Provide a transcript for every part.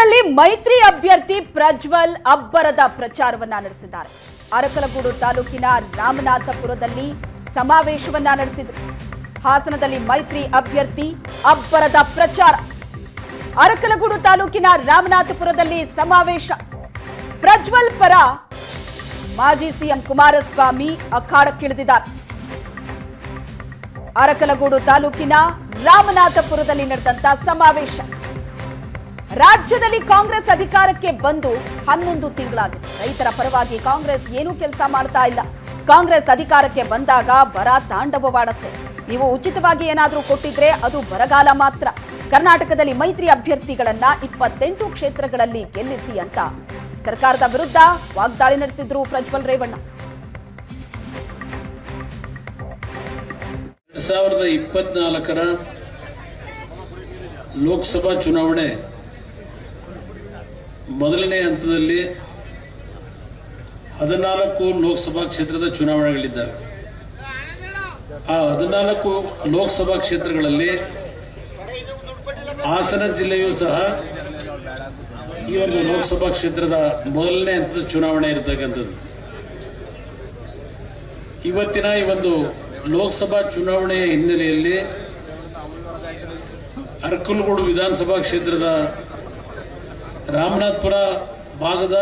ಹಾಸನದಲ್ಲಿ ಮೈತ್ರಿ ಅಭ್ಯರ್ಥಿ ಪ್ರಜ್ವಲ್ ಅಬ್ಬರದ ಪ್ರಚಾರವನ್ನ ನಡೆಸಿದ್ದಾರೆ. ಅರಕಲಗೂಡು ತಾಲೂಕಿನ ರಾಮನಾಥಪುರದಲ್ಲಿ ಸಮಾವೇಶವನ್ನ ನಡೆಸಿದರು. ಹಾಸನದಲ್ಲಿ ಮೈತ್ರಿ ಅಭ್ಯರ್ಥಿ ಅಬ್ಬರದ ಪ್ರಚಾರ. ಅರಕಲಗೂಡು ತಾಲೂಕಿನ ರಾಮನಾಥಪುರದಲ್ಲಿ ಸಮಾವೇಶ. ಪ್ರಜ್ವಲ್ ಪರ ಮಾಜಿ ಸಿಎಂ ಕುಮಾರಸ್ವಾಮಿ ಅಖಾಡಕ್ಕಿಳಿದಿದ್ದಾರೆ ಅರಕಲಗೂಡು ತಾಲೂಕಿನ ರಾಮನಾಥಪುರದಲ್ಲಿ ನಡೆದಂತ ಸಮಾವೇಶ. ರಾಜ್ಯದಲ್ಲಿ ಕಾಂಗ್ರೆಸ್ ಅಧಿಕಾರಕ್ಕೆ ಬಂದು ಹನ್ನೊಂದು ತಿಂಗಳಾಗಿದೆ. ರೈತರ ಪರವಾಗಿ ಕಾಂಗ್ರೆಸ್ ಏನೂ ಕೆಲಸ ಮಾಡ್ತಾ ಇಲ್ಲ. ಕಾಂಗ್ರೆಸ್ ಅಧಿಕಾರಕ್ಕೆ ಬಂದಾಗ ಬರ ತಾಂಡವವಾಡತ್ತೆ. ನೀವು ಉಚಿತವಾಗಿ ಏನಾದರೂ ಕೊಟ್ಟಿದ್ರೆ ಅದು ಬರಗಾಲ ಮಾತ್ರ. ಕರ್ನಾಟಕದಲ್ಲಿ ಮೈತ್ರಿ ಅಭ್ಯರ್ಥಿಗಳನ್ನ ಇಪ್ಪತ್ತೆಂಟು ಕ್ಷೇತ್ರಗಳಲ್ಲಿ ಗೆಲ್ಲಿಸಿ ಅಂತ ಸರ್ಕಾರದ ವಿರುದ್ಧ ವಾಗ್ದಾಳಿ ನಡೆಸಿದ್ರು ಪ್ರಜ್ವಲ್ ರೇವಣ್ಣ. ಸಾವಿರದ ಇಪ್ಪತ್ನಾಲ್ಕರ ಲೋಕಸಭಾ ಚುನಾವಣೆ ಮೊದಲನೇ ಹಂತದಲ್ಲಿ ಹದಿನಾಲ್ಕು ಲೋಕಸಭಾ ಕ್ಷೇತ್ರದ ಚುನಾವಣೆಗಳಿದ್ದಾವೆ. ಆ ಹದಿನಾಲ್ಕು ಲೋಕಸಭಾ ಕ್ಷೇತ್ರಗಳಲ್ಲಿ ಹಾಸನ ಜಿಲ್ಲೆಯೂ ಸಹ ಈ ಒಂದು ಲೋಕಸಭಾ ಕ್ಷೇತ್ರದ ಮೊದಲನೇ ಹಂತದ ಚುನಾವಣೆ ಇರತಕ್ಕಂಥದ್ದು. ಇವತ್ತಿನ ಈ ಒಂದು ಲೋಕಸಭಾ ಚುನಾವಣೆಯ ಹಿನ್ನೆಲೆಯಲ್ಲಿ ಅರ್ಕಲ್ಗೋಡು ವಿಧಾನಸಭಾ ಕ್ಷೇತ್ರದ ರಾಮನಾಥ್ಪುರ ಭಾಗದ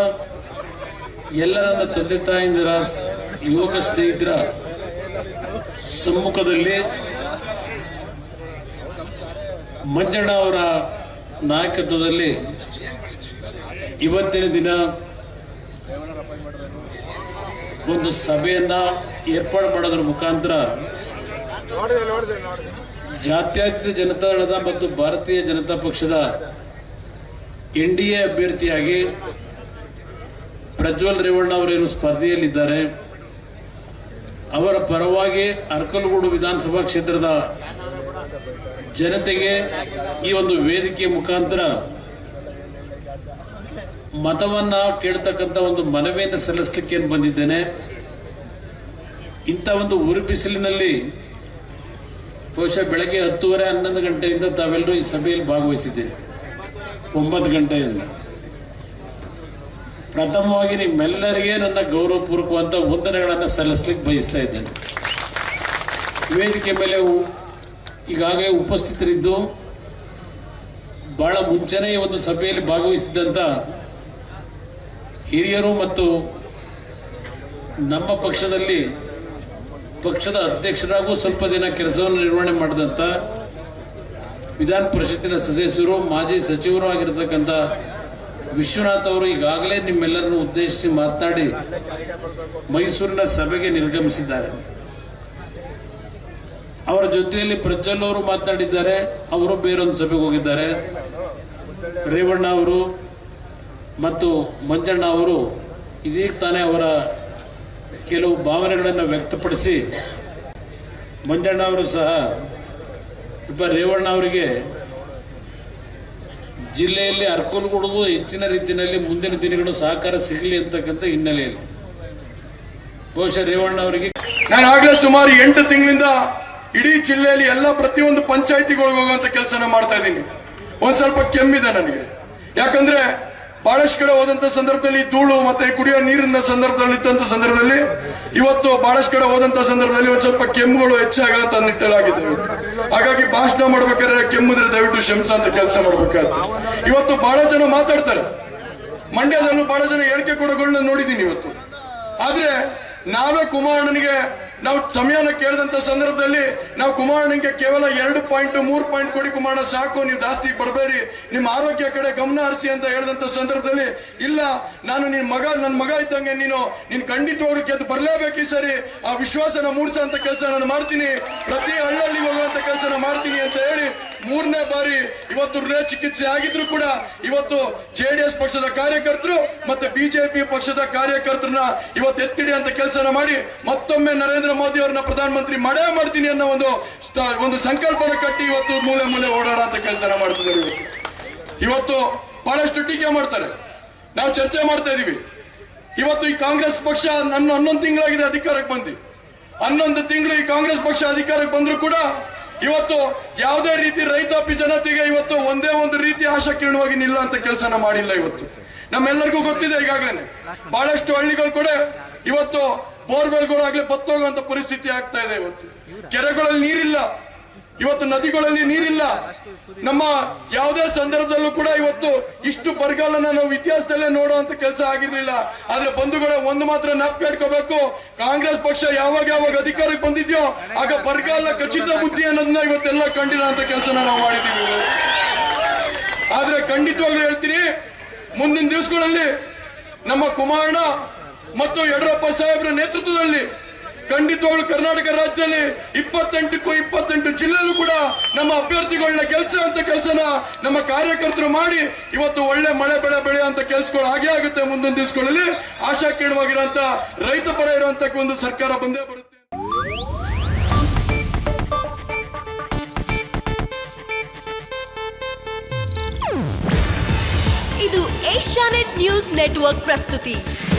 ಎಲ್ಲ ನನ್ನ ತಂದೆ ತಾಯಿಂದರ, ಯುವಕ ಸ್ನೇಹಿತರ ಸಮ್ಮುಖದಲ್ಲಿ ಮಂಜಣ್ಣ ಅವರ ನಾಯಕತ್ವದಲ್ಲಿ ಇವತ್ತಿನ ದಿನ ಒಂದು ಸಭೆಯನ್ನ ಏರ್ಪಾಡು ಮಾಡೋದ್ರ ಮುಖಾಂತರ ಜಾತ್ಯತೀತ ಜನತಾದಳದ ಮತ್ತು ಭಾರತೀಯ ಜನತಾ ಪಕ್ಷದ ಎನ್ ಡಿ ಎ ಅಭ್ಯರ್ಥಿಯಾಗಿ ಪ್ರಜ್ವಲ್ ರೇವಣ್ಣ ಅವರೇನು ಸ್ಪರ್ಧೆಯಲ್ಲಿದ್ದಾರೆ, ಅವರ ಪರವಾಗಿ ಅರ್ಕಲಗೂಡು ವಿಧಾನಸಭಾ ಕ್ಷೇತ್ರದ ಜನತೆಗೆ ಈ ಒಂದು ವೇದಿಕೆ ಮುಖಾಂತರ ಮತವನ್ನ ಕೇಳ್ತಕ್ಕಂಥ ಒಂದು ಮನವಿಯನ್ನು ಸಲ್ಲಿಸಲಿಕ್ಕೆ ಬಂದಿದ್ದೇನೆ. ಇಂಥ ಒಂದು ಉರು ಬಿಸಿಲಿನಲ್ಲಿ ಬಹುಶಃ ಬೆಳಗ್ಗೆ ಹತ್ತುವರೆ ಹನ್ನೊಂದು ಗಂಟೆಯಿಂದ ತಾವೆಲ್ಲರೂ ಈ ಸಭೆಯಲ್ಲಿ ಭಾಗವಹಿಸಿದ್ದೀರಿ. ಒಂಬತ್ತು ಗಂಟೆಯಿಂದ ಪ್ರಥಮವಾಗಿ ನಿಮ್ಮೆಲ್ಲರಿಗೆ ನನ್ನ ಗೌರವಪೂರ್ವಕವಾದ ವಂದನೆಗಳನ್ನು ಸಲ್ಲಿಸ್ಲಿಕ್ಕೆ ಬಯಸ್ತಾ ಇದ್ದೇನೆ. ವೇದಿಕೆ ಮೇಲೆ ಈಗಾಗಲೇ ಉಪಸ್ಥಿತರಿದ್ದು, ಬಹಳ ಮುಂಚೆನೇ ಒಂದು ಸಭೆಯಲ್ಲಿ ಭಾಗವಹಿಸಿದ್ದಂಥ ಹಿರಿಯರು ಮತ್ತು ನಮ್ಮ ಪಕ್ಷದಲ್ಲಿ ಪಕ್ಷದ ಅಧ್ಯಕ್ಷರಾಗೂ ಸ್ವಲ್ಪ ದಿನ ಕೆಲಸವನ್ನು ನಿರ್ವಹಣೆ ಮಾಡಿದಂತ ವಿಧಾನ ಪರಿಷತ್ತಿನ ಸದಸ್ಯರು, ಮಾಜಿ ಸಚಿವರು ಆಗಿರತಕ್ಕಂಥ ವಿಶ್ವನಾಥ್ ಅವರು ಈಗಾಗಲೇ ನಿಮ್ಮೆಲ್ಲರನ್ನು ಉದ್ದೇಶಿಸಿ ಮಾತನಾಡಿ ಮೈಸೂರಿನ ಸಭೆಗೆ ನಿರ್ಗಮಿಸಿದ್ದಾರೆ. ಅವರ ಜೊತೆಯಲ್ಲಿ ಪ್ರಜ್ವಲ್ ಅವರು ಮಾತನಾಡಿದ್ದಾರೆ, ಅವರು ಬೇರೊಂದು ಸಭೆಗೆ ಹೋಗಿದ್ದಾರೆ. ರೇವಣ್ಣ ಅವರು ಮತ್ತು ಮಂಜಣ್ಣ ಅವರು ಇದೀಗ ತಾನೇ ಅವರ ಕೆಲವು ಭಾವನೆಗಳನ್ನು ವ್ಯಕ್ತಪಡಿಸಿ, ಮಂಜಣ್ಣ ಅವರು ಸಹ ಒಬ್ಬ ರೇವಣ್ಣ ಅವರಿಗೆ ಜಿಲ್ಲೆಯಲ್ಲಿ ಅರ್ಕೋಲ್ಗೂಡಿಗೂ ಹೆಚ್ಚಿನ ರೀತಿಯಲ್ಲಿ ಮುಂದಿನ ದಿನಗಳು ಸಹಕಾರ ಸಿಗಲಿ ಅಂತಕ್ಕಂಥ ಹಿನ್ನೆಲೆಯಲ್ಲಿ. ಬಹುಶಃ ರೇವಣ್ಣ ಅವರಿಗೆ ನಾನು ಆಗಲೇ ಸುಮಾರು ಎಂಟು ತಿಂಗಳಿಂದ ಇಡೀ ಜಿಲ್ಲೆಯಲ್ಲಿ ಎಲ್ಲ ಪ್ರತಿಯೊಂದು ಪಂಚಾಯತಿಗಳಿಗೆ ಹೋಗುವಂತ ಕೆಲಸನ ಮಾಡ್ತಾ ಇದ್ದೀನಿ. ಒಂದ್ ಸ್ವಲ್ಪ ಕೆಮ್ಮಿದೆ ನನಗೆ. ಯಾಕಂದ್ರೆ ಬಹಳಷ್ಟು ಕಡೆ ಹೋದಂತ ಸಂದರ್ಭದಲ್ಲಿ ಧೂಳು ಮತ್ತೆ ಕುಡಿಯೋ ನೀರಿನ ಸಂದರ್ಭದಲ್ಲಿ ಇದ್ದಂತ ಸಂದರ್ಭದಲ್ಲಿ ಇವತ್ತು ಬಹಳಷ್ಟು ಕಡೆ ಹೋದಂತ ಸಂದರ್ಭದಲ್ಲಿ ಒಂದ್ ಸ್ವಲ್ಪ ಕೆಮ್ಮುಗಳು ಹೆಚ್ಚಾಗಂತ ನಿಟ್ಟಲಾಗಿದೆ. ಹಾಗಾಗಿ ಭಾಷಣ ಮಾಡ್ಬೇಕಾದ್ರೆ ಕೆಮ್ಮುದ್ರೆ ದಯವಿಟ್ಟು ಶಂಸ ಅಂತ ಕೆಲಸ ಮಾಡ್ಬೇಕಾಗ್ತದೆ ಇವತ್ತು ಬಹಳ ಜನ ಮಾತಾಡ್ತಾರೆ. ಮಂಡ್ಯದಲ್ಲೂ ಬಹಳ ಜನ ಹೇಳಿಕೆ ಕೊಡೋಗಳನ್ನ ನೋಡಿದ್ದೀನಿ ಇವತ್ತು. ಆದ್ರೆ ನಾವೇ ಕುಮಾರಣ್ಣನಿಗೆ ನಾವು ಸಮಯನ ಕೇಳಿದಂತ ಸಂದರ್ಭದಲ್ಲಿ ನಾವು ಕುಮಾರಣ್ಣನಿಗೆ ಕೇವಲ ಎರಡು ಪಾಯಿಂಟ್ ಮೂರು ಪಾಯಿಂಟ್ ಕೊಡಿ ಕುಮಾರಣ ಸಾಕು, ನೀವು ಜಾಸ್ತಿ ಪಡಬೇಡಿ ನಿಮ್ಮ ಆರೋಗ್ಯ ಕಡೆ ಗಮನ ಹರಿಸಿ ಅಂತ ಹೇಳಿದಂತ ಸಂದರ್ಭದಲ್ಲಿ, ಇಲ್ಲ, ನಾನು ನಿನ್ ಮಗ ನನ್ನ ಮಗ ಇದ್ದಂಗೆ ನೀನು, ನೀನ್ ಖಂಡಿತವಾಗ್ಲೂ ಗೆದ್ದು ಬರಲೇಬೇಕು ಈ ಸರಿ, ಆ ವಿಶ್ವಾಸನ ಮೂಡಿಸೋಂತ ಕೆಲಸ ನಾನು ಮಾಡ್ತೀನಿ, ಪ್ರತಿ ಹಳ್ಳಿ ಹೋಗುವಂತ ಕೆಲಸನ ಮಾಡ್ತೀನಿ ಅಂತ ಹೇಳಿ, ಮೂರನೇ ಬಾರಿ ಇವತ್ತು ಹೃದಯ ಚಿಕಿತ್ಸೆ ಆಗಿದ್ರು ಕೂಡ, ಇವತ್ತು ಜೆಡಿಎಸ್ ಪಕ್ಷದ ಕಾರ್ಯಕರ್ತರು ಮತ್ತೆ ಬಿಜೆಪಿ ಪಕ್ಷದ ಕಾರ್ಯಕರ್ತರನ್ನ ಇವತ್ತು ಎತ್ತಿಡಿ ಅಂತ ಕೆಲಸನ ಮಾಡಿ ಮತ್ತೊಮ್ಮೆ ನರೇಂದ್ರ ಮೋದಿ ಅವರನ್ನ ಪ್ರಧಾನಮಂತ್ರಿ ಮಾಡೇ ಮಾಡ್ತೀನಿ ಅನ್ನೋ ಒಂದು ಒಂದು ಸಂಕಲ್ಪದ ಕಟ್ಟಿ ಇವತ್ತು ಮೂಲೆ ಮೂಲೆ ಓಡಾಡ ಅಂತ ಕೆಲಸ ಮಾಡ್ತಿದ್ದಾರೆ ಇವತ್ತು. ಇವತ್ತು ಬಹಳಷ್ಟು ಟೀಕೆ ಮಾಡ್ತಾರೆ. ನಾವು ಚರ್ಚೆ ಮಾಡ್ತಾ ಇದೀವಿ. ಇವತ್ತು ಈ ಕಾಂಗ್ರೆಸ್ ಪಕ್ಷ ನನ್ನ ಹನ್ನೊಂದು ತಿಂಗಳಾಗಿದೆ ಅಧಿಕಾರಕ್ಕೆ ಬಂದು. ಹನ್ನೊಂದು ತಿಂಗಳು ಈ ಕಾಂಗ್ರೆಸ್ ಪಕ್ಷ ಅಧಿಕಾರಕ್ಕೆ ಬಂದ್ರು ಕೂಡ ಇವತ್ತು ಯಾವುದೇ ರೀತಿ ರೈತಾಪಿ ಜನತೆಗೆ ಇವತ್ತು ಒಂದೇ ಒಂದು ರೀತಿ ಆಶಾಕಿರಣವಾಗಿ ನಿಲ್ಲ ಅಂತ ಕೆಲಸನ ಮಾಡಿಲ್ಲ ಇವತ್ತು. ನಮ್ಮೆಲ್ಲರಿಗೂ ಗೊತ್ತಿದೆ ಈಗಾಗಲೇ ಬಹಳಷ್ಟು ಹಳ್ಳಿಗಳು ಕೂಡ ಇವತ್ತು ಬೋರ್ವೆಲ್ಗಳು ಆಗ್ಲೇ ಬತ್ತೋಗುವಂತ ಪರಿಸ್ಥಿತಿ ಆಗ್ತಾ ಇದೆ ಇವತ್ತು. ಕೆರೆಗಳಲ್ಲಿ ನೀರಿಲ್ಲ. ಇವತ್ತು ನದಿಗಳಲ್ಲಿ ನೀರಿಲ್ಲ. ನಮ್ಮ ಯಾವುದೇ ಸಂದರ್ಭದಲ್ಲೂ ಕೂಡ ಇವತ್ತು ಇಷ್ಟು ಬರಗಾಲನ ನಾವು ಇತಿಹಾಸದಲ್ಲೇ ನೋಡುವಂತ ಕೆಲಸ ಆಗಿರ್ಲಿಲ್ಲ. ಆದ್ರೆ ಬಂಧುಗಳ ಒಂದು ಮಾತ್ರ ನಾಪ್ಕೆ ಇಟ್ಕೋಬೇಕು ಕಾಂಗ್ರೆಸ್ ಪಕ್ಷ ಯಾವಾಗ ಯಾವಾಗ ಅಧಿಕಾರಕ್ಕೆ ಬಂದಿದ್ಯೋ ಆಗ ಬರಗಾಲ ಖಚಿತ ಬುದ್ಧಿ ಅನ್ನೋದನ್ನ ಇವತ್ತೆಲ್ಲ ಕಂಡಿರೋ ಅಂತ ಕೆಲಸನ ನಾವು ಮಾಡಿದ್ದೀವಿ ಆದ್ರೆ ಖಂಡಿತವಾಗ್ಲೂ ಹೇಳ್ತೀನಿ, ಮುಂದಿನ ದಿವಸಗಳಲ್ಲಿ ನಮ್ಮ ಕುಮಾರಣ್ಣ ಮತ್ತು ಯಡಿಯೂರಪ್ಪ ಸಾಹೇಬರ ನೇತೃತ್ವದಲ್ಲಿ ಖಂಡಿತವಾಗ್ಲೂ ಕರ್ನಾಟಕ ರಾಜ್ಯದಲ್ಲಿ ಇಪ್ಪತ್ತೆಂಟಕ್ಕೂ ಇಪ್ಪತ್ತೆಂಟು ಜಿಲ್ಲೆಯಲ್ಲೂ ಕೂಡ ನಮ್ಮ ಅಭ್ಯರ್ಥಿಗಳನ್ನ ಕೆಲಸ ಅಂತ ಕೆಲಸನ ನಮ್ಮ ಕಾರ್ಯಕರ್ತರು ಮಾಡಿ ಇವತ್ತು ಒಳ್ಳೆ ಮಳೆ ಬೆಳೆ ಅಂತ ಕೆಲಸಗಳು ಹಾಗೆ ಆಗುತ್ತೆ ಮುಂದಿನ ದಿವಸಗಳಲ್ಲಿ. ಆಶಾಕೀರ್ಣವಾಗಿರುವಂತ ರೈತ ಪರ ಇರುವಂತ ಒಂದು ಸರ್ಕಾರ ಬಂದೇ ಬರುತ್ತೆ. ಇದು ಏಷ್ಯಾನೆಟ್ ನ್ಯೂಸ್ ನೆಟ್ವರ್ಕ್ ಪ್ರಸ್ತುತಿ.